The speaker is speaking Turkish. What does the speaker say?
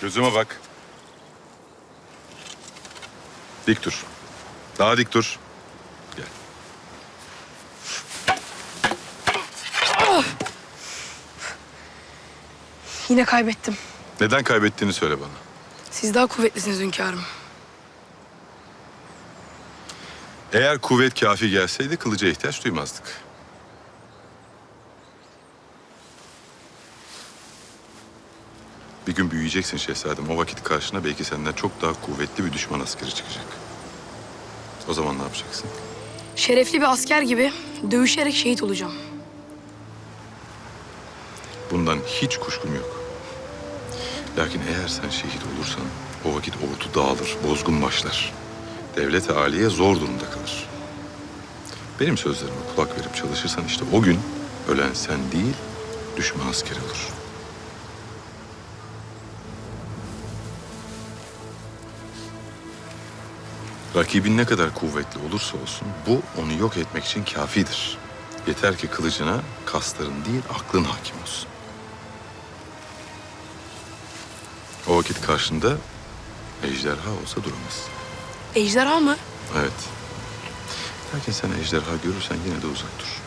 Gözüme bak. Dik dur. Daha dik dur. Gel. Yine kaybettim. Neden kaybettiğini söyle bana. Siz daha kuvvetlisiniz hünkârım. Eğer kuvvet kafi gelseydi kılıca ihtiyaç duymazdık. Bir gün büyüyeceksin şehzadem. O vakit karşına belki senden çok daha kuvvetli bir düşman askeri çıkacak. O zaman ne yapacaksın? Şerefli bir asker gibi dövüşerek şehit olacağım. Bundan hiç kuşkum yok. Lakin eğer sen şehit olursan o vakit ordu dağılır, bozgun başlar. Devlet-i aliye zor durumda kalır. Benim sözlerime kulak verip çalışırsan işte o gün ölen sen değil, düşman askeri olur. Rakibin ne kadar kuvvetli olursa olsun bu onu yok etmek için kafidir. Yeter ki kılıcına kasların değil aklın hakim olsun. O vakit karşında ejderha olsa duramaz. Ejderha mı? Evet. Lakin sen ejderha görürsen yine de uzak dur.